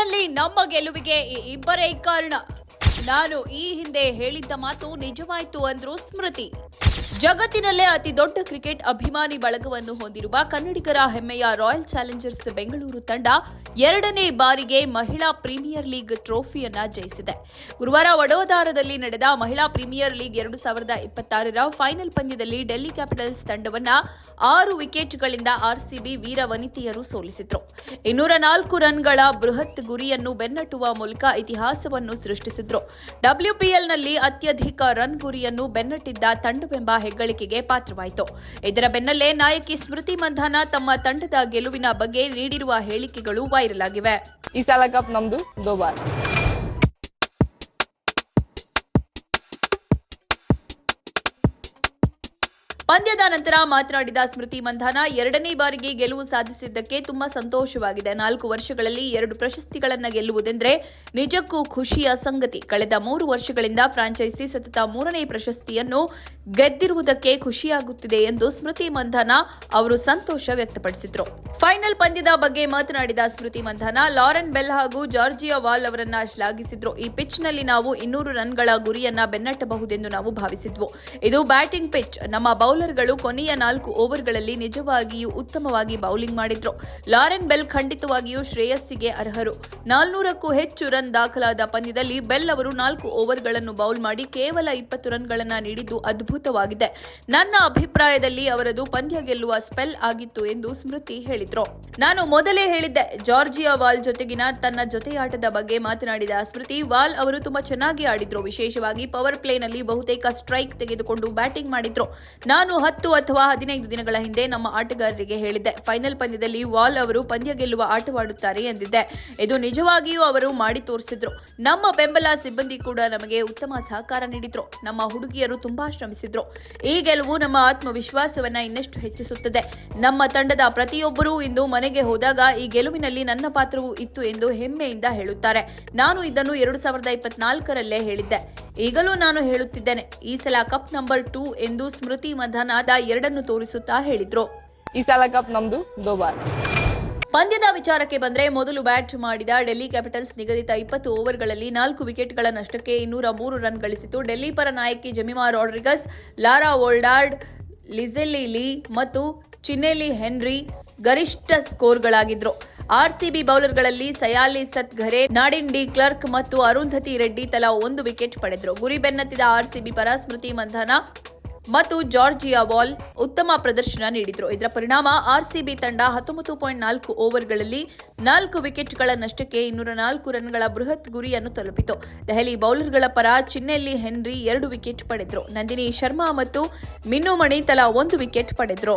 Finally ನಮ್ಮ ಗೆಲುವಿಗೆ ಈ ಇಬ್ಬರೇ ಕಾರಣ. ನಾನು ಈ ಹಿಂದೆ ಹೇಳಿದ್ದ ಮಾತು ನಿಜವಾಯ್ತು ಅಂದ್ರು ಸ್ಮೃತಿ. ಜಗತ್ತಿನಲ್ಲೇ ಅತಿ ದೊಡ್ಡ ಕ್ರಿಕೆಟ್ ಅಭಿಮಾನಿ ಬಳಗವನ್ನು ಹೊಂದಿರುವ ಕನ್ನಡಿಗರ ಹೆಮ್ಮೆಯ ರಾಯಲ್ ಚಾಲೆಂಜರ್ಸ್ ಬೆಂಗಳೂರು ತಂಡ ಎರಡನೇ ಬಾರಿಗೆ ಮಹಿಳಾ ಪ್ರೀಮಿಯರ್ ಲೀಗ್ ಟ್ರೋಫಿಯನ್ನ ಜಯಿಸಿದೆ. ಗುರುವಾರ ವಡೋದಾರದಲ್ಲಿ ನಡೆದ ಮಹಿಳಾ ಪ್ರೀಮಿಯರ್ ಲೀಗ್ ಎರಡು ಸಾವಿರದ ಇಪ್ಪತ್ತಾರರ ಫೈನಲ್ ಪಂದ್ಯದಲ್ಲಿ ಡೆಲ್ಲಿ ಕ್ಯಾಪಿಟಲ್ಸ್ ತಂಡವನ್ನ ಆರು ವಿಕೆಟ್ಗಳಿಂದ ಆರ್ಸಿಬಿ ವೀರ ವನಿತೆಯರು ಸೋಲಿಸಿದ್ರು. ಇನ್ನೂರ ನಾಲ್ಕು ರನ್ಗಳ ಬೃಹತ್ ಗುರಿಯನ್ನು ಬೆನ್ನಟ್ಟುವ ಮೂಲಕ ಇತಿಹಾಸವನ್ನು ಸೃಷ್ಟಿಸಿದ್ರು. ಡಬ್ಲ್ಯೂಪಿಎಲ್ನಲ್ಲಿ ಅತ್ಯಧಿಕ ರನ್ ಗುರಿಯನ್ನು ಬೆನ್ನಟ್ಟಿದ್ದ ತಂಡವೆಂಬ ಹೆಗ್ಗಳಿಕೆಗೆ ಪಾತ್ರವಾಯಿತು. ಇದರ ಬೆನ್ನಲ್ಲೇ ನಾಯಕಿ ಸ್ಮೃತಿ ಮಂಧಾನ ತಮ್ಮ ತಂಡದ ಗೆಲುವಿನ ಬಗ್ಗೆ ನೀಡಿರುವ ಹೇಳಿಕೆಗಳು ವೈರಲ್ ಆಗಿವೆ. ಈ ಸಲ ಕಪ್ ನಮ್ದು ಪಂದ್ಯದ ನಂತರ ಮಾತನಾಡಿದ ಸ್ಮೃತಿ ಮಂಧಾನ, ಎರಡನೇ ಬಾರಿಗೆ ಗೆಲುವು ಸಾಧಿಸಿದ್ದಕ್ಕೆ ತುಂಬಾ ಸಂತೋಷವಾಗಿದೆ. ನಾಲ್ಕು ವರ್ಷಗಳಲ್ಲಿ ಎರಡು ಪ್ರಶಸ್ತಿಗಳನ್ನ ಗೆಲ್ಲುವುದೆಂದ್ರೆ ನಿಜಕ್ಕೂ ಖುಷಿಯ ಸಂಗತಿ. ಕಳೆದ ಮೂರು ವರ್ಷಗಳಿಂದ ಫ್ರಾಂಚೈಸಿ ಸತತ ಮೂರನೇ ಪ್ರಶಸ್ತಿಯನ್ನು ಗೆದ್ದಿರುವುದಕ್ಕೆ ಖುಷಿಯಾಗುತ್ತಿದೆ ಎಂದು ಸ್ಮೃತಿ ಮಂಧಾನ ಅವರು ಸಂತೋಷ ವ್ಯಕ್ತಪಡಿಸಿದ್ರು. ಫೈನಲ್ ಪಂದ್ಯದ ಬಗ್ಗೆ ಮಾತನಾಡಿದ ಸ್ಮೃತಿ ಮಂಧಾನ, ಲಾರೆನ್ ಬೆಲ್ ಹಾಗೂ ಜಾರ್ಜಿಯಾ ವಾಲ್ ಅವರನ್ನ ಶ್ಲಾಘಿಸಿದ್ರು. ಈ ಪಿಚ್ನಲ್ಲಿ ನಾವು ಇನ್ನೂರು ರನ್ಗಳ ಗುರಿಯನ್ನ ಬೆನ್ನಟ್ಟಬಹುದೆಂದು ನಾವು ಭಾವಿಸಿದ್ವು. ಇದು ಬ್ಯಾಟಿಂಗ್ ಪಿಚ್. ನಮ್ಮ ಬೌಲರ್ಗಳು ಕೊನೆಯ ನಾಲ್ಕು ಓವರ್ಗಳಲ್ಲಿ ನಿಜವಾಗಿಯೂ ಉತ್ತಮವಾಗಿ ಬೌಲಿಂಗ್ ಮಾಡಿದ್ರು. ಲಾರೆನ್ ಬೆಲ್ ಖಂಡಿತವಾಗಿಯೂ ಶ್ರೇಯಸ್ಸಿಗೆ ಅರ್ಹರು. ನಾಲ್ನೂರಕ್ಕೂ ಹೆಚ್ಚು ರನ್ ದಾಖಲಾದ ಪಂದ್ಯದಲ್ಲಿ ಬೆಲ್ ಅವರು ನಾಲ್ಕು ಓವರ್ಗಳನ್ನು ಬೌಲ್ ಮಾಡಿ ಕೇವಲ ಇಪ್ಪತ್ತು ರನ್ಗಳನ್ನು ನೀಡಿದ್ದು ಅದ್ಭುತವಾಗಿದೆ. ನನ್ನ ಅಭಿಪ್ರಾಯದಲ್ಲಿ ಅವರದು ಪಂದ್ಯ ಗೆಲ್ಲುವ ಸ್ಪೆಲ್ ಆಗಿತ್ತು ಎಂದು ಸ್ಮೃತಿ ಹೇಳಿದ್ರು. ನಾನು ಮೊದಲೇ ಹೇಳಿದ್ದೆ, ಜಾರ್ಜಿಯಾ ವಾಲ್ ಜೊತೆಗಿನ ತನ್ನ ಜೊತೆಯಾಟದ ಬಗ್ಗೆ ಮಾತನಾಡಿದ ಸ್ಮೃತಿ, ವಾಲ್ ಅವರು ತುಂಬಾ ಚೆನ್ನಾಗಿ ಆಡಿದ್ರು. ವಿಶೇಷವಾಗಿ ಪವರ್ ಪ್ಲೇನಲ್ಲಿ ಬಹುತೇಕ ಸ್ಟ್ರೈಕ್ ತೆಗೆದುಕೊಂಡು ಬ್ಯಾಟಿಂಗ್ ಮಾಡಿದ್ರು. ನಾನು ಹತ್ತು ಅಥವಾ ಹದಿನೈದು ದಿನಗಳ ಹಿಂದೆ ನಮ್ಮ ಆಟಗಾರರಿಗೆ ಹೇಳಿದ್ದೆ ಫೈನಲ್ ಪಂದ್ಯದಲ್ಲಿ ವಾಲ್ ಅವರು ಪಂದ್ಯ ಗೆಲ್ಲುವ ಆಟವಾಡುತ್ತಾರೆ ಎಂದಿದ್ದೆ. ಇದು ನಿಜವಾಗಿಯೂ ಅವರು ಮಾಡಿ ತೋರಿಸಿದ್ರು. ನಮ್ಮ ಬೆಂಬಲ ಸಿಬ್ಬಂದಿ ಕೂಡ ನಮಗೆ ಉತ್ತಮ ಸಹಕಾರ ನೀಡಿದ್ರು. ನಮ್ಮ ಹುಡುಗಿಯರು ತುಂಬಾ ಶ್ರಮಿಸಿದ್ರು. ಈ ಗೆಲುವು ನಮ್ಮ ಆತ್ಮವಿಶ್ವಾಸವನ್ನ ಇನ್ನಷ್ಟು ಹೆಚ್ಚಿಸುತ್ತದೆ. ನಮ್ಮ ತಂಡದ ಪ್ರತಿಯೊಬ್ಬರೂ ಇಂದು ಮನೆಗೆ ಹೋದಾಗ ಈ ಗೆಲುವಿನಲ್ಲಿ ನನ್ನ ಪಾತ್ರವೂ ಇತ್ತು ಎಂದು ಹೆಮ್ಮೆಯಿಂದ ಹೇಳುತ್ತಾರೆ. ನಾನು ಇದನ್ನು ಎರಡು ಸಾವಿರದ ಇಪ್ಪತ್ನಾಲ್ಕರಲ್ಲೇ ಹೇಳಿದ್ದೆ. ಈಗಲೂ ನಾನು ಹೇಳುತ್ತಿದ್ದೇನೆ. ಈ ಸಲ ಕಪ್ ನಂಬರ್ ಟೂ ಎಂದು ಸ್ಮೃತಿ ಮಧನಾದ ಎರಡನ್ನು ತೋರಿಸುತ್ತಾ ಹೇಳಿದ್ರು. ಈ ಸಲ ಕಪ್ ನಮ್ದು ದೋಬಾರ್ ಪಂದ್ಯದ ವಿಚಾರಕ್ಕೆ ಬಂದ್ರೆ ಮೊದಲು ಬ್ಯಾಟ್ ಮಾಡಿದ ಡೆಲ್ಲಿ ಕ್ಯಾಪಿಟಲ್ಸ್ ನಿಗದಿತ ಇಪ್ಪತ್ತು ಓವರ್ಗಳಲ್ಲಿ ನಾಲ್ಕು ವಿಕೆಟ್ಗಳ ನಷ್ಟಕ್ಕೆ ಇನ್ನೂರ ಮೂರು ರನ್ ಗಳಿಸಿತು ಡೆಲ್ಲಿ ಪರ ನಾಯಕಿ ಜಮಿಮಾ ರಾಡ್ರಿಗಸ್ ಲಾರಾ ಓಲ್ಡಾರ್ಡ್ ಲಿಜೆಲ್ಲಿ ಲೀ ಮತ್ತು ಚಿನ್ನೆಲಿ ಹೆನ್ರಿ ಗರಿಷ್ಠ ಸ್ಕೋರ್ಗಳಾಗಿದ್ರು. ಆರ್ಸಿಬಿ ಬೌಲರ್ಗಳಲ್ಲಿ ಸಯಾಲಿ ಸತ್ ಘರೆ ನಾಡಿನ್ ಡಿ ಕ್ಲರ್ಕ್ ಮತ್ತು ಅರುಂಧತಿ ರೆಡ್ಡಿ ತಲಾ ಒಂದು ವಿಕೆಟ್ ಪಡೆದ್ರು. ಗುರಿ ಬೆನ್ನತ್ತಿದ ಆರ್ಸಿಬಿ ಪರ ಸ್ಮೃತಿ ಮಂಧಾನ ಮತ್ತು ಜಾರ್ಜಿಯಾ ವಾಲ್ ಉತ್ತಮ ಪ್ರದರ್ಶನ ನೀಡಿದ್ರು. ಇದರ ಪರಿಣಾಮ ಆರ್ಸಿಬಿ ತಂಡ ಹತ್ತೊಂಬತ್ತು ಪಾಯಿಂಟ್ ನಾಲ್ಕು ಓವರ್ಗಳಲ್ಲಿ ನಾಲ್ಕು ವಿಕೆಟ್ಗಳ ನಷ್ಟಕ್ಕೆ ಇನ್ನೂರ ನಾಲ್ಕು ರನ್ಗಳ ಬೃಹತ್ ಗುರಿಯನ್ನು ತಲುಪಿತು. ದೆಹಲಿ ಬೌಲರ್ಗಳ ಪರ ಚಿನ್ನೆಲ್ಲಿ ಹೆನ್ರಿ ಎರಡು ವಿಕೆಟ್ ಪಡೆದ್ರು. ನಂದಿನಿ ಶರ್ಮಾ ಮತ್ತು ಮಿನ್ನುಮಣಿ ತಲಾ ಒಂದು ವಿಕೆಟ್ ಪಡೆದ್ರು.